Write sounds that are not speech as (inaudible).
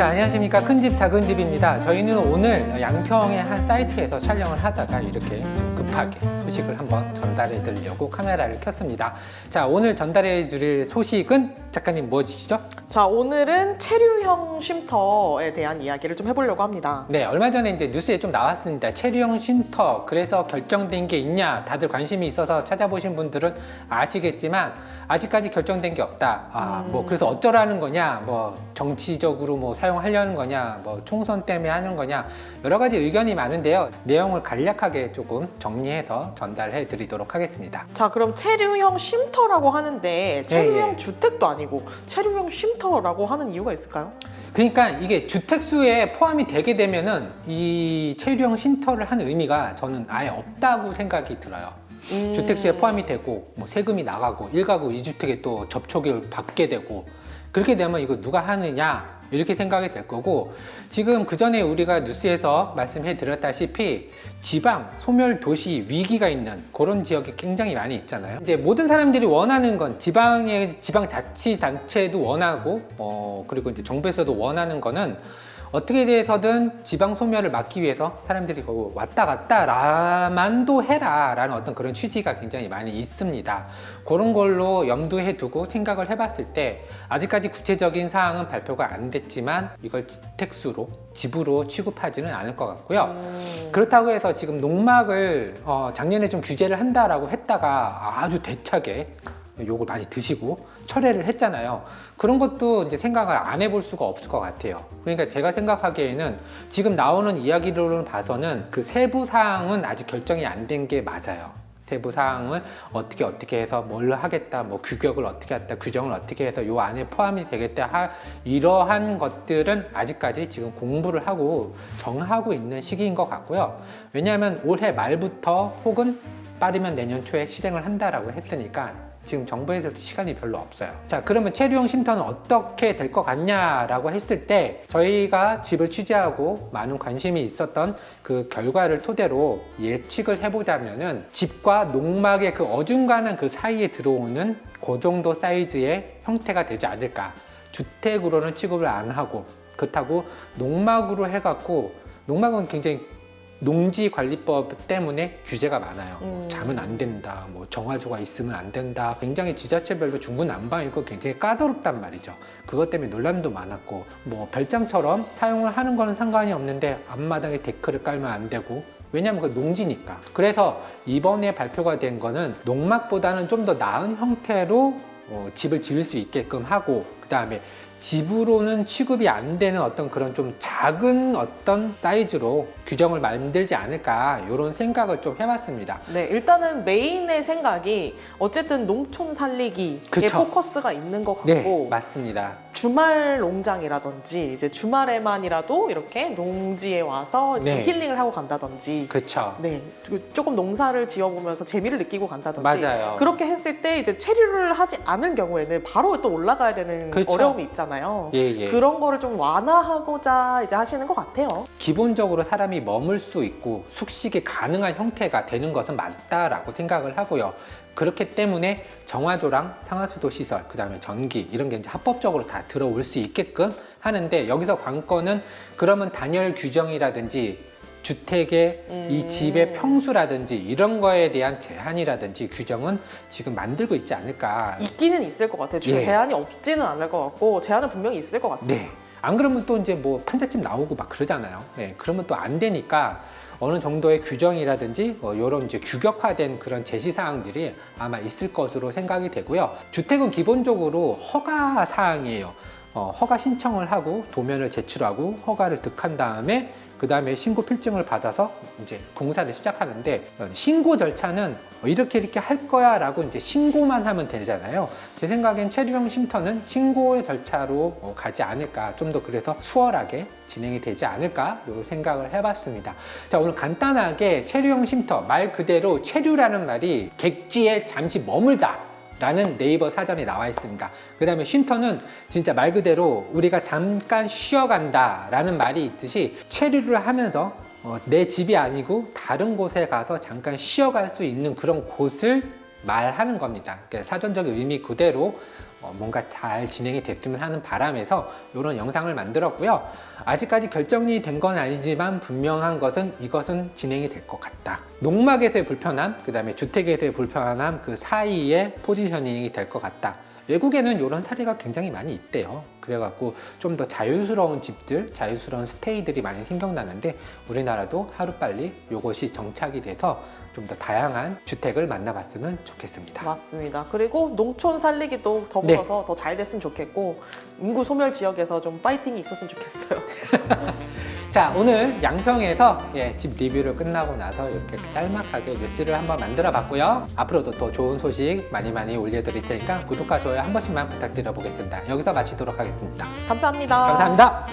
자, 안녕하십니까. 큰 집, 작은 집입니다. 저희는 오늘 양평의 한 사이트에서 촬영을 하다가 이렇게 좀 급하게 소식을 한번 전달해 드리려고 카메라를 켰습니다. 자, 오늘 전달해 드릴 소식은 작가님 무엇이시죠? 자, 오늘은 체류형 쉼터에 대한 이야기를 좀 해보려고 합니다. 네, 얼마 전에 이제 뉴스에 좀 나왔습니다. 체류형 쉼터, 그래서 결정된 게 있냐? 다들 관심이 있어서 찾아보신 분들은 아시겠지만, 아직까지 결정된 게 없다. 아, 뭐, 그래서 어쩌라는 거냐? 뭐, 정치적으로 뭐 사용하려는 거냐? 뭐, 총선 때문에 하는 거냐? 여러 가지 의견이 많은데요. 내용을 간략하게 조금 정리 해서 전달해 드리도록 하겠습니다. 자, 그럼 체류형 쉼터라고 하는데 체류형 예. 주택도 아니고 체류형 쉼터라고 하는 이유가 있을까요? 그러니까 이게 주택수에 포함이 되게 되면은 이 체류형 쉼터를 하는 의미가 저는 아예 없다고 생각이 들어요. 음. 주택수에 포함이 되고 뭐 세금이 나가고 일가구 이주택에또 접촉을 받게 되고 그렇게 되면 이거 누가 하느냐 이렇게 생각이 될 거고 지금 그 전에 우리가 뉴스에서 말씀해 드렸다시피 지방 소멸 도시 위기가 있는 그런 지역이 굉장히 많이 있잖아요. 이제 모든 사람들이 원하는 건 지방의 지방 자치 단체도 원하고 어 그리고 이제 정부에서도 원하는 거는 어떻게 돼서든 지방 소멸을 막기 위해서 사람들이 왔다 갔다 라만도 해라라는 어떤 그런 취지가 굉장히 많이 있습니다. 그런 걸로 염두에 두고 생각을 해봤을 때 아직까지 구체적인 사항은 발표가 안 됐 지만 이걸 주택수로 집으로 취급하지는 않을 것 같고요. 음. 그렇다고 해서 지금 농막을 어, 작년에 좀 규제를 한다라고 했다가 아주 대차게 욕을 많이 드시고 철회를 했잖아요. 그런 것도 이제 생각을 안 해볼 수가 없을 것 같아요. 그러니까 제가 생각하기에는 지금 나오는 이야기로는 봐서는 그 세부 사항은 아직 결정이 안 된 게 맞아요. 세부 사항을 어떻게 어떻게 해서 뭘 하겠다, 뭐 규격을 어떻게 했다, 규정을 어떻게 해서 요 안에 포함이 되겠다, 하, 이러한 것들은 아직까지 지금 공부를 하고 정하고 있는 시기인 것 같고요. 왜냐하면 올해 말부터 혹은 빠르면 내년 초에 실행을 한다라고 했으니까 지금 정부에서도 시간이 별로 없어요. 자, 그러면 체류형 쉼터는 어떻게 될 것 같냐라고 했을 때 저희가 집을 취재하고 많은 관심이 있었던 그 결과를 토대로 예측을 해보자면은 집과 농막의 그 어중간한 그 사이에 들어오는 그 정도 사이즈의 형태가 되지 않을까. 주택으로는 취급을 안 하고 그렇다고 농막으로 해갖고 농막은 굉장히 농지관리법 때문에 규제가 많아요. 음. 자면 안 된다, 뭐 정화조가 있으면 안 된다. 굉장히 지자체별로 중구난방이고 굉장히 까다롭단 말이죠. 그것 때문에 논란도 많았고, 뭐 별장처럼 사용을 하는 거는 상관이 없는데 앞마당에 데크를 깔면 안 되고. 왜냐면 그 농지니까. 그래서 이번에 발표가 된 거는 농막보다는 좀 더 나은 형태로 어, 집을 지을 수 있게끔 하고, 그 다음에 집으로는 취급이 안 되는 어떤 그런 좀 작은 어떤 사이즈로 규정을 만들지 않을까 이런 생각을 좀 해봤습니다. 네, 일단은 메인의 생각이 어쨌든 농촌 살리기에 그쵸. 포커스가 있는 것 네, 같고 맞습니다. 주말 농장이라든지 이제 주말에만이라도 이렇게 농지에 와서 이제 네. 힐링을 하고 간다든지 그쵸. 네, 조금 농사를 지어보면서 재미를 느끼고 간다든지 맞아요. 그렇게 했을 때 이제 체류를 하지 않은 경우에는 바로 또 올라가야 되는 그쵸. 어려움이 있잖아요. 예, 예. 그런 거를 좀 완화하고자 이제 하시는 것 같아요. 기본적으로 사람이 머물 수 있고 숙식이 가능한 형태가 되는 것은 맞다라고 생각을 하고요. 그렇기 때문에 정화조랑 상하수도 시설, 그 다음에 전기 이런 게 이제 합법적으로 다 들어올 수 있게끔 하는데 여기서 관건은 그러면 단열 규정이라든지 주택의 이 음. 집의 평수라든지 이런 거에 대한 제한이라든지 규정은 지금 만들고 있지 않을까. 있기는 있을 것 같아요. 주 예. 제한이 없지는 않을 것 같고 제한은 분명히 있을 것 같습니다. 네. 안 그러면 또 이제 뭐 판잣집 나오고 막 그러잖아요. 네. 그러면 또 안 되니까 어느 정도의 규정이라든지 어, 이런 이제 규격화된 그런 제시 사항들이 아마 있을 것으로 생각이 되고요. 주택은 기본적으로 허가 사항이에요. 어, 허가 신청을 하고 도면을 제출하고 허가를 득한 다음에 그 다음에 신고 필증을 받아서 이제 공사를 시작하는데 어, 신고 절차는 어, 이렇게 이렇게 할 거야 라고 이제 신고만 하면 되잖아요. 제 생각엔 체류형 쉼터는 신고의 절차로 어, 가지 않을까 좀 더 그래서 수월하게 진행이 되지 않을까 이런 생각을 해봤습니다. 자 오늘 간단하게 체류형 쉼터 말 그대로 체류라는 말이 객지에 잠시 머물다. 라는 네이버 사전에 나와 있습니다. 그 다음에 쉼터는 진짜 말 그대로 우리가 잠깐 쉬어간다 라는 말이 있듯이 체류를 하면서 어, 내 집이 아니고 다른 곳에 가서 잠깐 쉬어갈 수 있는 그런 곳을 말하는 겁니다. 그러니까 사전적인 의미 그대로 어, 뭔가 잘 진행이 됐으면 하는 바람에서 이런 영상을 만들었고요. 아직까지 결정이 된 건 아니지만 분명한 것은 이것은 진행이 될 것 같다. 농막에서의 불편함, 그 다음에 주택에서의 불편함 그 사이에 포지셔닝이 될 것 같다. 외국에는 이런 사례가 굉장히 많이 있대요. 그래갖고 좀 더 자유스러운 집들, 자유스러운 스테이들이 많이 생겨나는데 우리나라도 하루빨리 이것이 정착이 돼서 좀 더 다양한 주택을 만나봤으면 좋겠습니다. 맞습니다. 그리고 농촌 살리기도 더불어서 더잘 됐으면 좋겠고 인구 소멸 지역에서 좀 파이팅이 있었으면 좋겠어요. (laughs) 자 오늘 양평에서 예, 집 리뷰를 끝나고 나서 이렇게 짤막하게 뉴스를 한번 만들어 봤고요. 앞으로도 더 좋은 소식 많이 많이 올려드릴 테니까 구독과 좋아요 한 번씩만 부탁드려 보겠습니다. 여기서 마치도록 하겠습니다. 감사합니다. 감사합니다